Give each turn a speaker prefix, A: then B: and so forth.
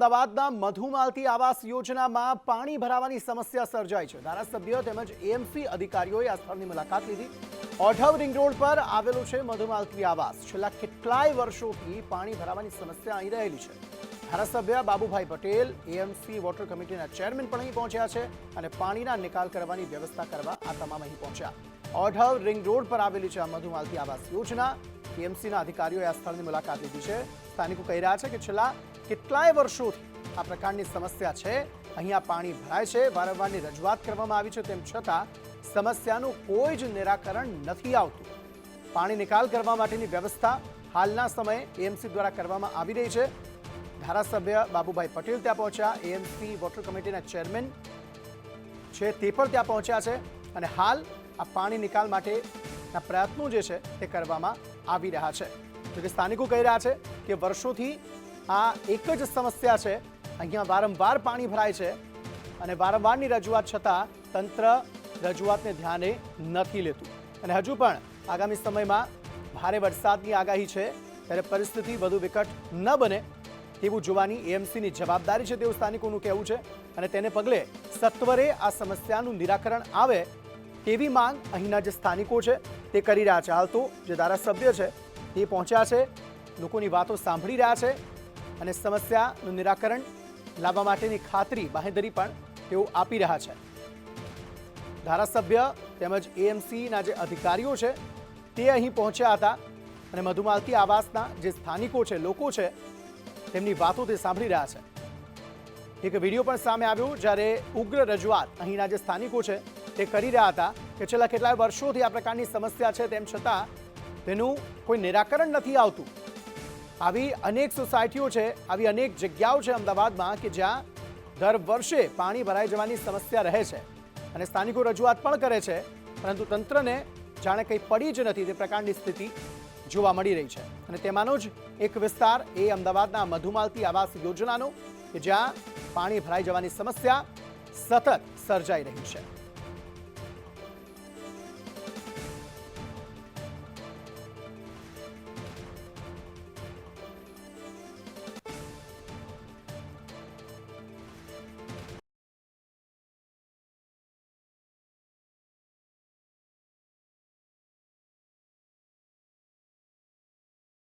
A: અમદાવાદના મધુમાલતી આવાસ યોજનામાં પાણી ભરાવાની સમસ્યા સર્જાઈ છે. ધારાસભ્ય તેમજ એએમસી અધિકારીઓએ આ સ્થળની મુલાકાત લીધી. ઓઢવ રિંગ રોડ પર આવેલું છે મધુમાલતી આવાસ. છેલ્લા કેટલાય વર્ષોથી પાણી ભરાવાની સમસ્યા અહીં રહેલી છે. ધારાસભ્ય બાબુભાઈ પટેલ એએમસી વોટર કમિટીના ચેરમેન પણ અહીં પહોંચ્યા છે અને પાણીના નિકાલ કરવાની વ્યવસ્થા કરવા આ તમામ અહીં પહોંચ્યા. ઓઢવ રિંગ રોડ પર આવેલી છે આ મધુમાલતી આવાસ યોજના. એએમસીના અધિકારીઓએ આ સ્થળની મુલાકાત લીધી છે. સ્થાનિકો કહી રહ્યા છે કે છેલ્લા કેટલાય વર્ષોથી આ પ્રકારની સમસ્યા છે. અહીંયા પાણી ભરાય છે. વારંવારની રજૂઆત કરવામાં આવી છે તેમ છતાં સમસ્યાનું કોઈ જ નિરાકરણ નથી આવતું. પાણી નિકાલ કરવા માટેની વ્યવસ્થા હાલના સમયે એએમસી દ્વારા કરવામાં આવી રહી છે. ધારાસભ્ય બાબુભાઈ પટેલ ત્યાં પહોંચ્યા. એએમસી વોટર કમિટીના ચેરમેન છે તે પણ ત્યાં પહોંચ્યા છે અને હાલ આ પાણી નિકાલ માટેના પ્રયત્નો જે છે તે કરવામાં આવી રહ્યા છે. જોકે સ્થાનિકો કહી રહ્યા છે કે વર્ષોથી આ એક જ સમસ્યા છે. અહીંયા વારંવાર પાણી ભરાય છે અને વારંવારની રજૂઆત છતાં તંત્ર રજૂઆતને ધ્યાને નથી લેતું. અને હજુ પણ આગામી સમયમાં ભારે વરસાદની આગાહી છે. ત્યારે પરિસ્થિતિ વધુ વિકટ ન બને તેવું જોવાની એએમસીની જવાબદારી છે તેવું સ્થાનિકોનું કહેવું છે. અને તેને પગલે સત્વરે આ સમસ્યાનું નિરાકરણ આવે તેવી માંગ અહીંના જે સ્થાનિકો છે તે કરી રહ્યા છે. હાલ તો જે ધારાસભ્ય છે તે પહોંચ્યા છે. લોકોની વાતો સાંભળી રહ્યા છે. અને સમસ્યાનું નિરાકરણ લાવવા માટેની ખાતરી બાહેધરી પણ તેઓ આપી રહ્યા છે. ધારાસભ્ય તેમજ એએમસીના જે અધિકારીઓ છે, તે અહીં પહોંચ્યા હતા અને મધુમાલતી આવાસના જે સ્થાનિકો છે, લોકો છે, તેમની વાતો તે સાંભળી રહ્યા છે. એક વીડિયો પણ સામે આવ્યો જ્યારે ઉગ્ર રજૂઆત અહીંના જે સ્થાનિકો છે, તે કરી રહ્યા હતા કે છેલ્લા કેટલાય વર્ષોથી આ પ્રકારની સમસ્યા છે, તેમ છતાં તેનું કોઈ નિરાકરણ નથી આવતું. આવી અનેક સોસાયટીઓ છે, આવી અનેક જગ્યાઓ છે અમદાવાદમાં કે જ્યાં દર વર્ષે પાણી ભરાઈ જવાની સમસ્યા રહે છે અને સ્થાનિકો રજૂઆત પણ કરે છે, પરંતુ તંત્રને જાણે કંઈ પડી જ નથી તે પ્રકારની સ્થિતિ જોવા મળી રહી છે. અને તેમાંનો જ એક વિસ્તાર એ અમદાવાદના મધુમાલતી આવાસ યોજનાનો કે જ્યાં પાણી ભરાઈ જવાની સમસ્યા સતત સર્જાઈ રહી છે.